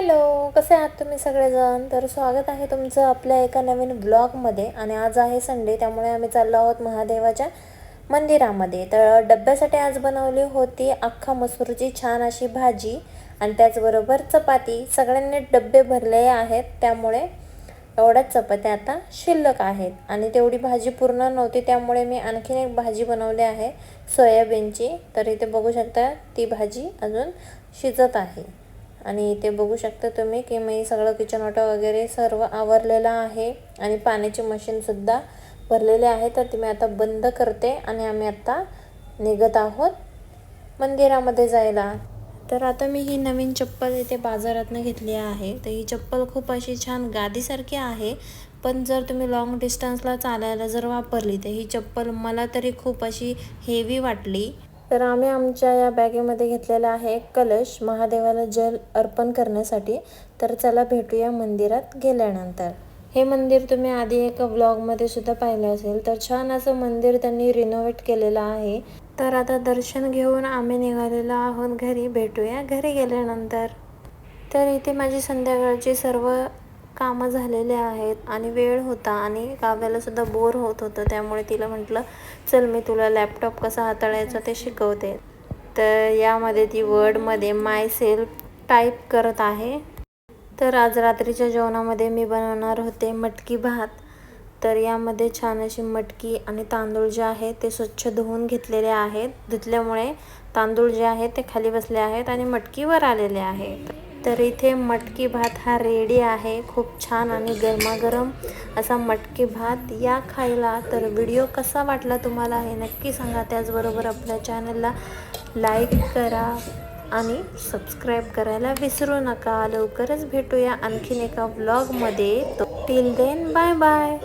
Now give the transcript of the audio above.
Hello कसे आहात तुम्ही सगळेजण? तर स्वागत आहे तुमचं आपल्या एका नवीन ब्लॉगमध्ये. आणि आज आहे संडे त्यामुळे आम्ही चाललो आहोत महादेवाच्या मंदिरामध्ये. तर डब्यासाठी आज बनवली होती अख्खा मसूरची छान अशी भाजी आणि त्याचबरोबर चपाती. सगळ्यांनी डब्बे भरले आहेत त्यामुळे एवढ्याच चपात्या आता शिल्लक आहेत. आणि तेवढी भाजी पूर्ण नव्हती त्यामुळे मी आणखीन एक भाजी बनवली आहे सोयाबीनची. तर इथे बघू शकता ती भाजी अजून शिजत आहे. आणि इथे बघू शकता तुम्ही की मी सगळं किचन ऑटो वगैरे सर्व आवरलेलं आहे आणि पाण्याची मशीनसुद्धा भरलेले आहे तर ती मी आता बंद करते आणि आम्ही आता निघत आहोत मंदिरामध्ये जायला. तर आता मी ही नवीन चप्पल इथे बाजारातनं घेतली आहे. तर ही चप्पल खूप अशी छान गादीसारखी आहे पण जर तुम्ही लॉंग डिस्टन्सला चालायला जर वापरली तर ही चप्पल मला तरी खूप अशी हेवी वाटली. तर आम्ही आमच्या या बॅगेमध्ये घेतलेला आहे एक कलश महादेवाला जल अर्पण करण्यासाठी. तर चला भेटूया मंदिरात गेल्यानंतर. हे मंदिर तुम्ही आधी एका ब्लॉगमध्ये सुद्धा पाहिलं असेल. तर छान असं मंदिर त्यांनी रिनोव्हेट केलेलं आहे. तर आता दर्शन घेऊन आम्ही निघालेलो आहोत घरी. भेटूया घरी गेल्यानंतर. तर इथे माझी संध्याकाळची सर्व कामं झालेले आहेत आणि वेळ होता आणि काव्याला सुद्धा बोर होत होतं. त्यामुळे तिला म्हटलं चल मी तुला लॅपटॉप कसा हाताळायचा ते शिकवते. तर यामध्ये ती वर्डमध्ये माय सेल्फ टाईप करत आहे. तर आज रात्रीच्या जेवणामध्ये मी बनवणार होते मटकी भात. तर यामध्ये छान अशी मटकी आणि तांदूळ जे आहे ते स्वच्छ धुवून घेतलेले आहेत. धुतल्यामुळे तांदूळ जे आहेत ते खाली बसले आहेत आणि मटकीवर आलेले आहेत. तर इथे मटकी भात हा रेडी आहे. खूप छान आणि गरमागरम असा मटकी भात. या खायला तर व्हिडिओ कसा वाटला तुम्हाला हे नक्की सांगा. त्याचबरोबर आपल्या चॅनलला लाईक करा आणि सबस्क्राईब करायला विसरू नका. लवकरच भेटूया आणखीन एका व्लॉगमध्ये टिल देन बाय बाय